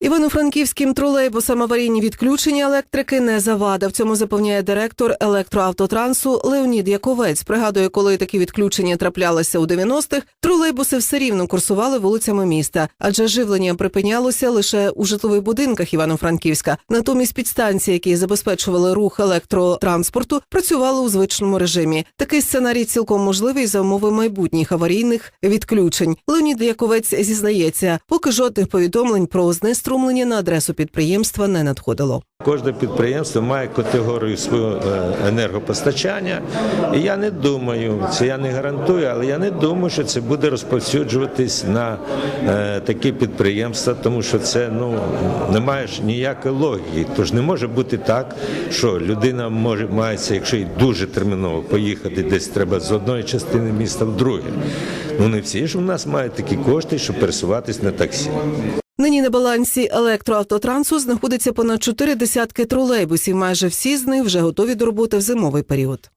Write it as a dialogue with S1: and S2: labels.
S1: Івано-франківським тролейбусам аварійні відключення електрики не завада. В цьому запевняє директор електроавтотрансу Леонід Яковець. Пригадує, коли такі відключення траплялися у 90-х, тролейбуси все рівно курсували вулицями міста, адже живлення припинялося лише у житлових будинках Івано-Франківська. Натомість підстанції, які забезпечували рух електротранспорту, працювали у звичному режимі. Такий сценарій цілком можливий за умови майбутніх аварійних відключень. Леонід Яковець зізнається, поки жодних повідомлень про знеструмлення на адресу підприємства не надходило.
S2: Кожне підприємство має категорію свого е, енергопостачання, і я не думаю, це я не гарантую, але я не думаю, що це буде розповсюджуватись на е, такі підприємства, тому що це ну немає ж ніякої логіки. Тож не може бути так, що людина може мається, якщо й дуже терміново поїхати, десь треба з одної частини міста в друге. Ну не всі ж у нас мають такі кошти, щоб пересуватись на таксі.
S1: Нині на балансі електроавтотрансу знаходиться понад чотири десятки тролейбусів. Майже всі з них вже готові до роботи в зимовий період.